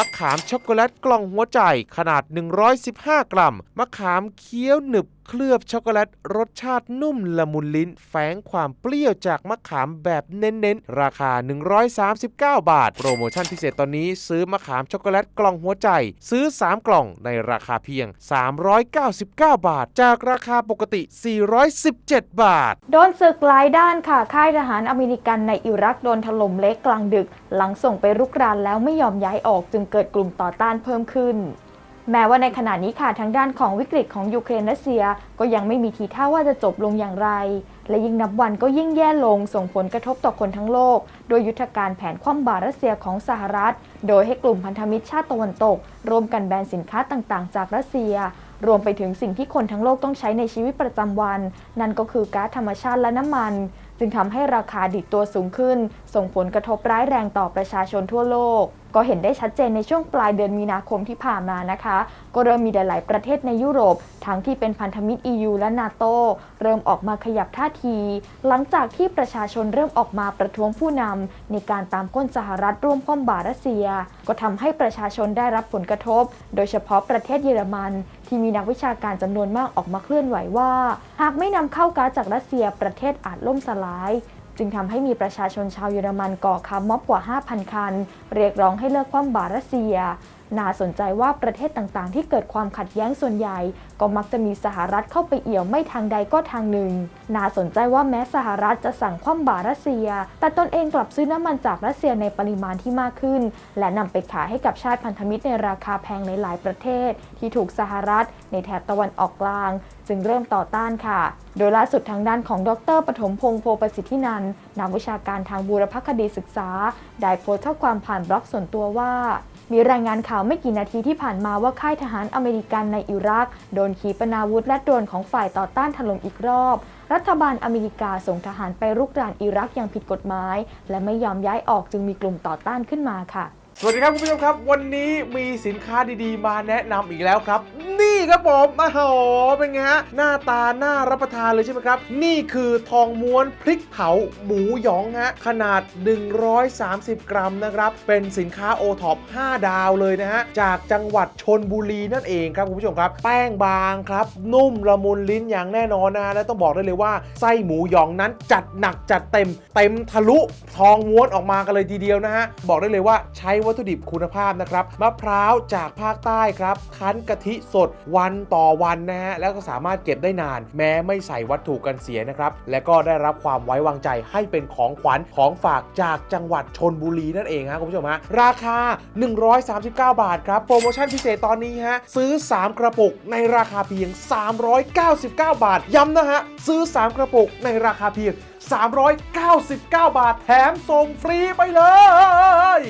มะขามช็อกโกแลตกล่องหัวใจขนาด 115 กรัม มะขามเคี้ยวหนึบเคลือบช็อกโกแลตรสชาตินุ่มละมุนลิ้น แฝงความเปรี้ยวจากมะขามแบบเน้นๆ ราคา 139 บาท โปรโมชั่นพิเศษตอนนี้ซื้อมะขามช็อกโกแลตกล่องหัวใจ ซื้อ 3 กล่องในราคาเพียง 399 บาท จากราคาปกติ 417 บาท โดนศึกหลายด้านค่ะ ค่ายทหารอเมริกันในอิรักโดนถล่มเละกลางดึก หลังส่งไปรุกรานแล้วไม่ยอมย้ายออกจึงเกิดกลุ่มต่อต้านเพิ่มขึ้น แม้ว่าในขณะนี้ค่ะทางด้านของวิกฤตของยูเครนรัสเซีย ก็ยังไม่มีทีท่าว่าจะจบลงอย่างไร และยิ่งนับวันก็ยิ่งแย่ลงส่งผลกระทบต่อคนทั้งโลก โดยยุทธการแผนคว่ำบาตรรัสเซียของสหรัฐ โดยให้กลุ่มพันธมิตรชาติตะวันตกร่วมกันแบนสินค้าต่างๆ จากรัสเซียรวมไปถึงสิ่งที่คนทั้งโลกต้องใช้ในชีวิตประจำวัน นั่นก็คือก๊าซธรรมชาติและน้ำมัน จึงทำให้ราคาดิดตัวสูงขึ้น ส่งผลกระทบร้ายแรงต่อประชาชนทั่วโลก ก็เห็นได้ชัดเจนในช่วงปลายเดือนมีนาคมที่ผ่านมานะคะ ก็เริ่มมีหลาย ๆ ประเทศในยุโรป ทั้งที่เป็นพันธมิตร EU และนาโตเริ่มออกมาขยับท่าที หลังจากที่ประชาชนเริ่มออกมาประท้วงผู้นำในการตามก้นสหรัฐร่วมคว่ำบาตรรัสเซีย ก็ทำให้ประชาชนได้รับผลกระทบ โดยเฉพาะประเทศเยอรมัน ที่มีนักวิชาการจำนวนมากออกมาเคลื่อนไหวว่า หากไม่นำเข้าก๊าซจากรัสเซียประเทศอาจล่มสลาย จึงทำให้มีประชาชนชาวเยอรมันก่อคาร์ม็อบกว่า 5,000 คัน เรียกร้องให้เลิกคว่ำบาตรรัสเซีย น่าสนใจว่าประเทศต่างๆ ที่เกิดความขัดแย้งส่วนใหญ่ ก็มักจะมีสหรัฐเข้าไปเอี่ยวไม่ทางใดก็ทางหนึ่ง น่าสนใจว่าแม้สหรัฐจะสั่งคว่ำบาตรรัสเซีย แต่ตนเองกลับซื้อน้ำมันจากรัสเซียในปริมาณที่มากขึ้น และนำไปขายให้กับชาติพันธมิตรในราคาแพงในหลายประเทศ ที่ถูกสหรัฐ ในแถบตะวันออกกลาง จึงเริ่มต่อต้านค่ะ โดยล่าสุดทางด้านของดรปฐมพงษ์โพประสิทธินันนักวิชาการทางบูรพคดีศึกษา ได้โพสต์ข้อความผ่านบล็อกส่วนตัวว่า มีรายงานข่าวไม่กี่นาทีที่ผ่านมาว่าค่ายทหารอเมริกันในอิรัก โดนขีปนาวุธและโดรนของฝ่ายต่อต้านถล่มอีกรอบ รัฐบาลอเมริกาส่งทหารไปรุกรานอิรักอย่างผิดกฎหมาย และไม่ยอมย้ายออกจึงมีกลุ่มต่อต้านขึ้นมาค่ะ สวัสดีครับคุณผู้ชมครับ วันนี้มีสินค้าดีๆ มาแนะนำอีกแล้วครับ นี่ ครับผมโอ้โหเป็นไงฮะหน้าตาน่ารับประทานเลยใช่ไหมครับ นี่คือทองม้วนพริกเผาหมูหยองฮะขนาด 130 กรัมนะครับ เป็นสินค้าโอท็อป5ดาวเลยนะฮะ จากจังหวัดชนบุรีนั่นเองครับคุณผู้ชมครับ แป้งบางครับ นุ่มละมุนลิ้นอย่างแน่นอนนะและต้องบอกได้เลยว่าไส้หมูหยองนั้นจัดหนักจัดเต็ม เต็มทะลุทองม้วนออกมากันเลยทีเดียวนะฮะบอกได้เลยว่าใช้วัตถุดิบคุณภาพนะครับมะพร้าวจากภาคใต้ครับคั้นกะทิสดวันต่อวันนะฮะแล้วก็สามารถเก็บได้นาน แม้ไม่ใส่วัตถุกันเสียนะครับและก็ได้รับความไว้วางใจให้เป็นของขวัญของฝากจากจังหวัดชนบุรีนั่นเองฮะคุณผู้ชมฮะราคา 139 บาทครับโปรโมชั่นพิเศษตอนนี้ฮะซื้อ 3 กระปุกในราคาเพียง 399 บาท ย้ำนะฮะซื้อ 3 กระปุกในราคาเพียง 399 บาทแถมส่งฟรีไปเลย